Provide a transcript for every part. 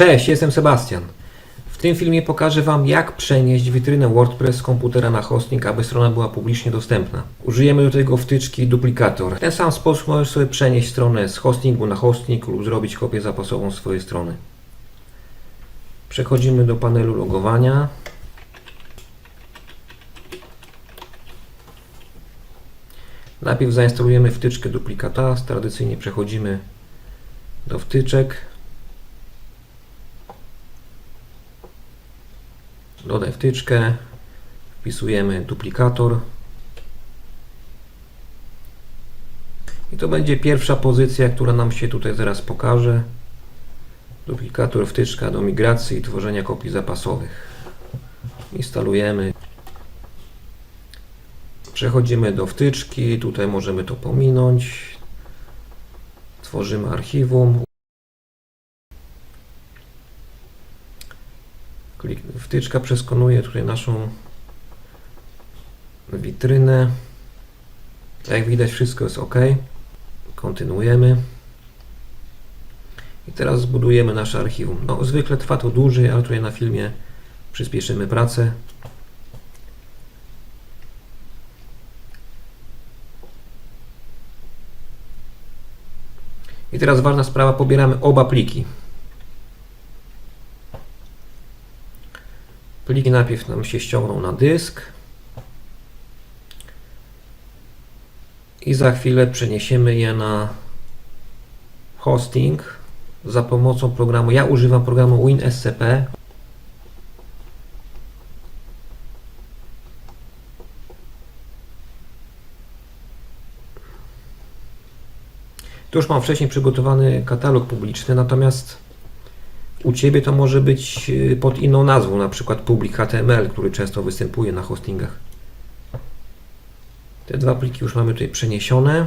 Cześć, jestem Sebastian. W tym filmie pokażę Wam, jak przenieść witrynę WordPress z komputera na hosting, aby strona była publicznie dostępna. Użyjemy do tego wtyczki duplikator. W ten sam sposób możesz sobie przenieść stronę z hostingu na hosting lub zrobić kopię zapasową swojej strony. Przechodzimy do panelu logowania. Najpierw zainstalujemy wtyczkę duplikatora. Tradycyjnie przechodzimy do wtyczek. Dodaj wtyczkę. Wpisujemy duplikator. I to będzie pierwsza pozycja, która nam się tutaj zaraz pokaże. Duplikator wtyczka do migracji i tworzenia kopii zapasowych. Instalujemy. Przechodzimy do wtyczki. Tutaj możemy to pominąć. Tworzymy archiwum. Wtyczka przeskonuje tutaj naszą witrynę. Jak widać wszystko jest ok. Kontynuujemy. I teraz zbudujemy nasze archiwum. No, zwykle trwa to dłużej, ale tutaj na filmie przyspieszymy pracę. I teraz ważna sprawa, pobieramy oba pliki. Pliki najpierw nam się ściągną na dysk. I za chwilę przeniesiemy je na hosting za pomocą programu. Ja używam programu WinSCP. Tu już mam wcześniej przygotowany katalog publiczny, natomiast u Ciebie to może być y, pod inną nazwą, na przykład public HTML, który często występuje na hostingach. Te dwa pliki już mamy tutaj przeniesione.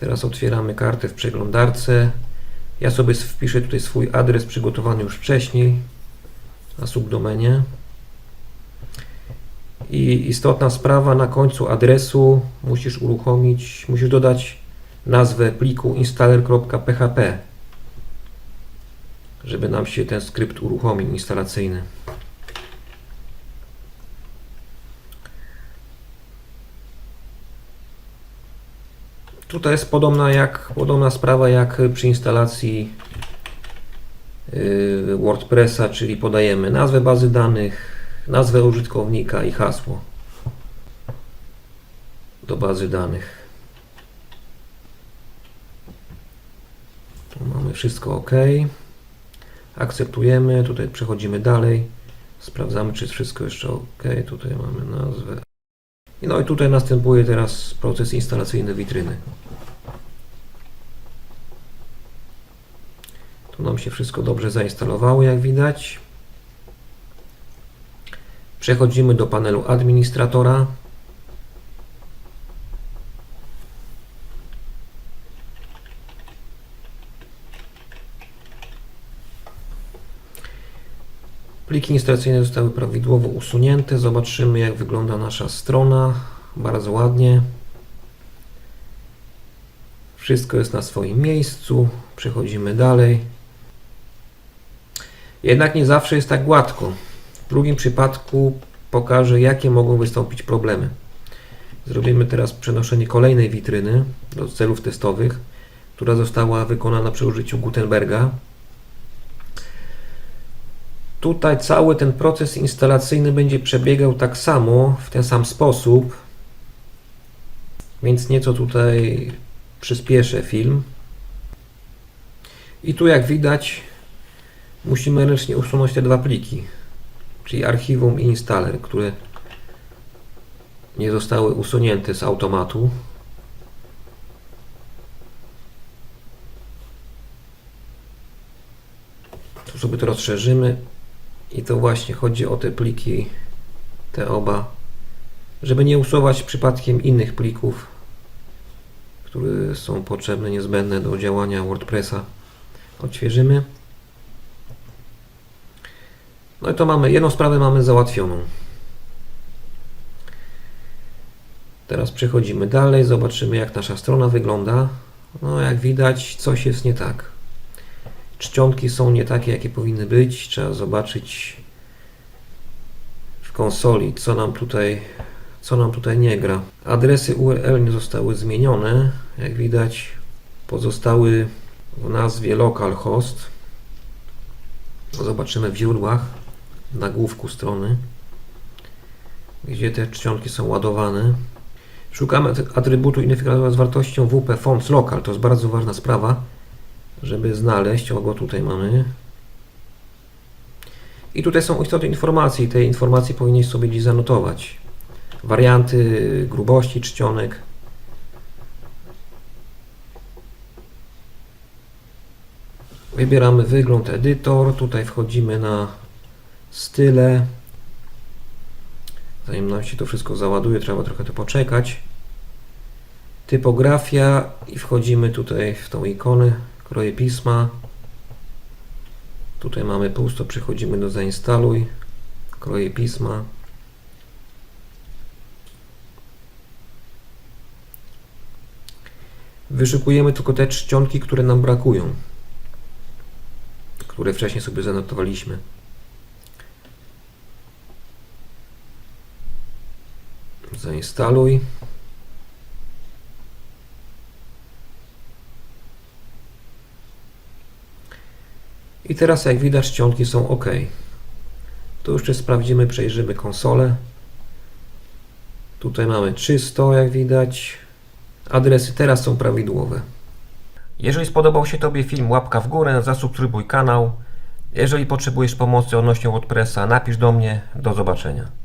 Teraz otwieramy kartę w przeglądarce. Ja sobie wpiszę tutaj swój adres przygotowany już wcześniej na subdomenie. I istotna sprawa, na końcu adresu musisz uruchomić, musisz dodać nazwę pliku installer.php żeby nam się ten skrypt uruchomił instalacyjny. Tutaj jest podobna, jak, podobna sprawa jak przy instalacji yy, WordPressa, czyli podajemy nazwę bazy danych, nazwę użytkownika i hasło do bazy danych. Tu mamy wszystko ok. Akceptujemy, tutaj przechodzimy dalej. Sprawdzamy, czy jest wszystko jeszcze ok. Tutaj mamy nazwę. No i tutaj następuje teraz proces instalacyjny witryny. Tu nam się wszystko dobrze zainstalowało, jak widać. Przechodzimy do panelu administratora. Pliki instalacyjne zostały prawidłowo usunięte. Zobaczymy, jak wygląda nasza strona. Bardzo ładnie. Wszystko jest na swoim miejscu. Przechodzimy dalej. Jednak nie zawsze jest tak gładko. W drugim przypadku pokażę, jakie mogą wystąpić problemy. Zrobimy teraz przenoszenie kolejnej witryny do celów testowych, która została wykonana przy użyciu Gutenberga. Tutaj cały ten proces instalacyjny będzie przebiegał tak samo, w ten sam sposób, więc nieco tutaj przyspieszę film. I tu jak widać musimy ręcznie usunąć te dwa pliki, czyli archiwum i installer, które nie zostały usunięte z automatu. Tu sobie to rozszerzymy i to właśnie chodzi o te pliki, te oba, żeby nie usuwać przypadkiem innych plików, które są potrzebne, niezbędne do działania WordPressa. Odświeżymy. No i to mamy, jedną sprawę mamy załatwioną. Teraz przechodzimy dalej, zobaczymy jak nasza strona wygląda. No jak widać coś jest nie tak. Czcionki są nie takie, jakie powinny być. Trzeba zobaczyć w konsoli, co nam tutaj, co nam tutaj nie gra. Adresy URL nie zostały zmienione. Jak widać, pozostały w nazwie localhost. Zobaczymy w źródłach, na główku strony, gdzie te czcionki są ładowane. Szukamy atrybutu identyfikatora z wartością WP fonts local. To jest bardzo ważna sprawa, żeby znaleźć. O go tutaj mamy. I tutaj są istotne informacje. i Te informacje powinieneś sobie gdzieś zanotować. Warianty grubości czcionek. Wybieramy wygląd edytor. Tutaj wchodzimy na style. Zanim nam się to wszystko załaduje, trzeba trochę to poczekać. Typografia i wchodzimy tutaj w tą ikonę, kroję pisma. Tutaj mamy pusto, przechodzimy do zainstaluj, kroję pisma. Wyszukujemy tylko te czcionki, które nam brakują, które wcześniej sobie zanotowaliśmy. Zainstaluj. I teraz jak widać czcionki są ok. Tu jeszcze sprawdzimy, przejrzymy konsolę. Tutaj mamy 300 jak widać. Adresy teraz są prawidłowe. Jeżeli spodobał się Tobie film, łapka w górę, zasubskrybuj kanał. Jeżeli potrzebujesz pomocy odnośnie WordPressa, napisz do mnie. Do zobaczenia.